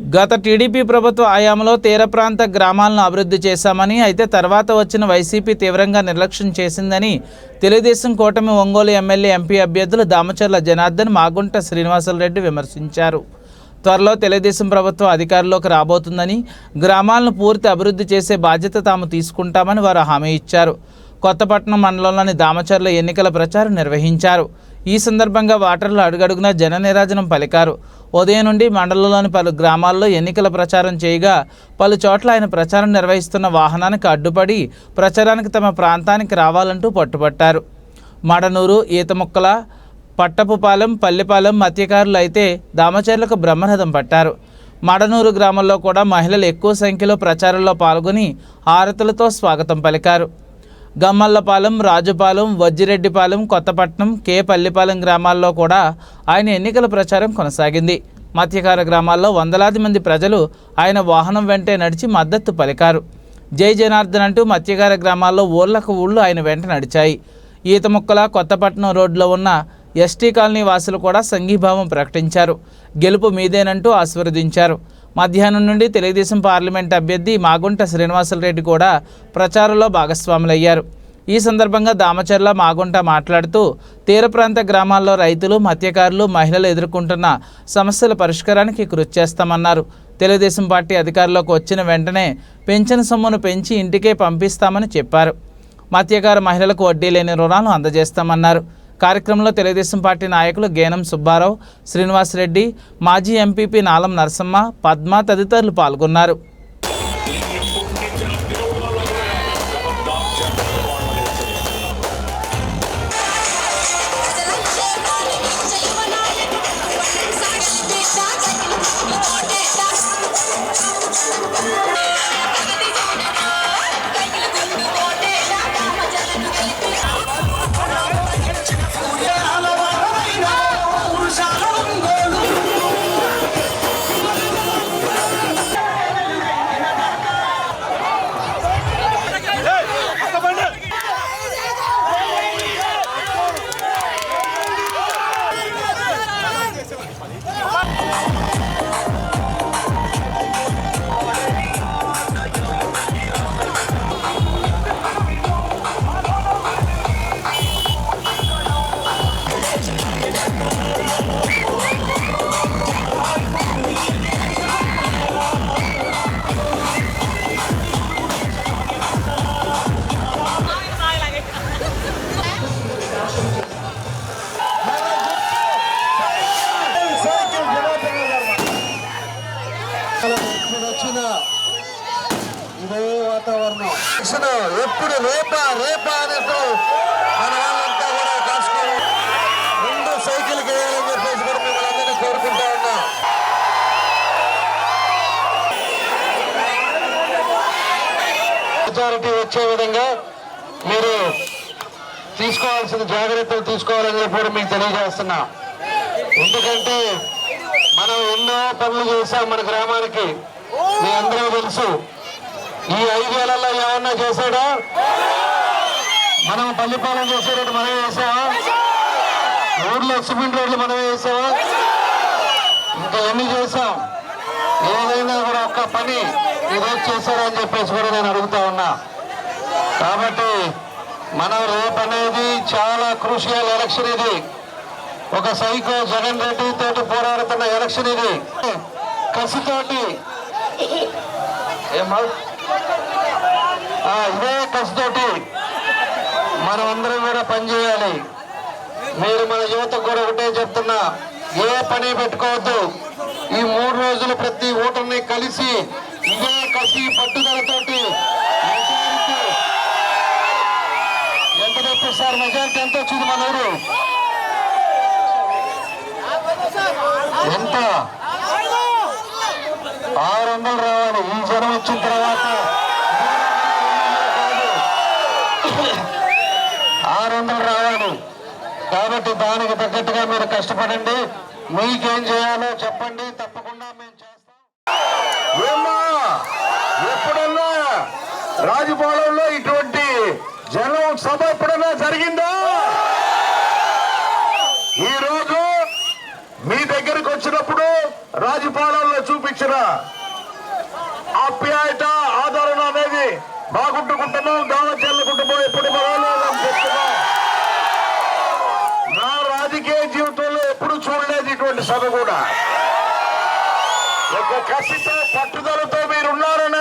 గత టీడీపీ ప్రభుత్వ హయాంలో తీర ప్రాంత గ్రామాలను అభివృద్ధి చేశామని అయితే తర్వాత వచ్చిన వైసీపీ తీవ్రంగా నిర్లక్ష్యం చేసిందని తెలుగుదేశం కూటమి ఒంగోలు ఎమ్మెల్యే ఎంపీ అభ్యర్థులు దామచర్ల జనార్దన్ మాగుంట శ్రీనివాసులరెడ్డి విమర్శించారు. త్వరలో తెలుగుదేశం ప్రభుత్వం అధికారంలోకి రాబోతుందని గ్రామాలను పూర్తి అభివృద్ధి చేసే బాధ్యత తాము తీసుకుంటామని వారు హామీ ఇచ్చారు. కొత్తపట్నం మండలంలోని దామచర్ల ఎన్నికల ప్రచారం నిర్వహించారు. ఈ సందర్భంగా వాటర్లు అడుగడుగునా జన నిరాజనం పలికారు. ఉదయం నుండి మండలంలోని పలు గ్రామాల్లో ఎన్నికల ప్రచారం చేయగా పలు చోట్ల ఆయన ప్రచారం నిర్వహిస్తున్న వాహనానికి అడ్డుపడి ప్రచారానికి తమ ప్రాంతానికి రావాలంటూ పట్టుబట్టారు. మడనూరు ఈతముక్కల పట్టపుపాలెం పల్లెపాలెం మత్స్యకారులు అయితే దామచర్లకు బ్రహ్మరథం పట్టారు. మడనూరు గ్రామంలో కూడా మహిళలు ఎక్కువ సంఖ్యలో ప్రచారంలో పాల్గొని హారతులతో స్వాగతం పలికారు. గమ్మల్లపాలెం రాజుపాలెం వజ్జిరెడ్డిపాలెం కొత్తపట్నం కే. పల్లిపాలెం గ్రామాల్లో కూడా ఆయన ఎన్నికల ప్రచారం కొనసాగింది. మత్స్యకార గ్రామాల్లో వందలాది మంది ప్రజలు ఆయన వాహనం వెంటే నడిచి మద్దతు పలికారు. జై జనార్దన్ అంటూ మత్స్యకార గ్రామాల్లో ఊళ్ళకు ఊళ్ళు ఆయన వెంట నడిచాయి. ఈత ముక్కల కొత్తపట్నం రోడ్లో ఉన్న ఎస్టీ కాలనీ వాసులు కూడా సంఘీభావం ప్రకటించారు. గెలుపు మీదేనంటూ ఆశీర్వదించారు. మధ్యాహ్నం నుండి తెలుగుదేశం పార్లమెంట్ అభ్యర్థి మాగుంట శ్రీనివాసులరెడ్డి కూడా ప్రచారంలో భాగస్వాములయ్యారు. ఈ సందర్భంగా దామచర్ల మాగుంట మాట్లాడుతూ తీర ప్రాంత గ్రామాల్లో రైతులు మత్స్యకారులు మహిళలు ఎదుర్కొంటున్న సమస్యల పరిష్కారానికి కృషి చేస్తామన్నారు. తెలుగుదేశం పార్టీ అధికారంలోకి వచ్చిన వెంటనే పెన్షన్ సొమ్మును పెంచి ఇంటికే పంపిస్తామని చెప్పారు. మత్స్యకార మహిళలకు వడ్డీ లేని రుణాలు అందజేస్తామన్నారు. కార్యక్రమంలో తెలుగుదేశం పార్టీ నాయకులు గేనం సుబ్బారావు శ్రీనివాసరెడ్డి మాజీ ఎంపీపీ నాలం నరసమ్మ పద్మ తదితరులు పాల్గొన్నారు. ఇప్పుడు వచ్చిన ఇదే వాతావరణం. ఎప్పుడు రేపా రేపా అన్నట్టు మన వాళ్ళంతా కూడా కాసుకొని రెండు సైకిల్ వేయాలని చెప్పేసి కూడా మిమ్మల్ని అందరినీ కోరుకుంటా ఉన్నా. మెజారిటీ వచ్చే విధంగా మీరు తీసుకోవాల్సిన జాగ్రత్తలు తీసుకోవాలని చెప్పి మీకు తెలియజేస్తున్నా. ఎందుకంటే మనం ఎన్నో పనులు చేశాం మన గ్రామానికి. మీ అందరూ తెలుసు. ఈ ఐదేళ్ళలో ఏమన్నా చేశాడా? మనం పల్లిపాలెం చేసేటట్టు మనమే వేసావా ఊర్లో సిమెంట్ రోడ్లు మనమే వేసావా ఇంకా ఎన్ని చేశాం? ఏదైనా కూడా ఒక్క పని ఈరోజు అని చెప్పేసి కూడా నేను అడుగుతా ఉన్నా. కాబట్టి మనం రేపు అనేది చాలా క్రూషియల్ ఎలక్షన్ ఇది. ఒక సైకో జగన్ రెడ్డి తోటి పోరాడుతున్న ఎలక్షన్ ఇది. కసితోటి. ఏమా ఇదే కసితోటి. మనం అందరం కూడా పనిచేయాలి మీరు మన యువతకు కూడా ఒకటే చెప్తున్నా ఏ పని పెట్టుకోవద్దు. ఈ మూడు రోజులు ప్రతి ఓటర్ని కలిసి ఇదే కసి పట్టుదలతోటి మెజారిటీ. ఎంత తెప్పిస్తారు? మెజారిటీ ఎంత వచ్చింది మన ఊరు ఎంత వందలు రావాలి ఈ జ్వరం వచ్చిన తర్వాత ఆరు వందలు రావాలి కాబట్టి దానికి తగ్గట్టుగా మీరు కష్టపడండి. మీకేం చేయాలో చెప్పండి. తప్పకుండా మేము చేస్తాం. ఎప్పుడన్నా రాజుపాలెంలో ఇటువంటి జనం సభ ఎప్పుడన్నా జరిగిందా? ఈ రోజు మీ దగ్గరికి వచ్చినప్పుడు రాజుపాలెంలో చూపించిన ఆప్యాయత ఆదరణ అనేది బాగుంటుకుంటున్నాం కుటుంబం దామచర్ల కుటుంబం ఎప్పుడు నా రాజకీయ జీవితంలో ఎప్పుడు చూడలేదు ఇటువంటి సభ కూడా. ఒక కసితో పట్టుదలతో మీరున్నారని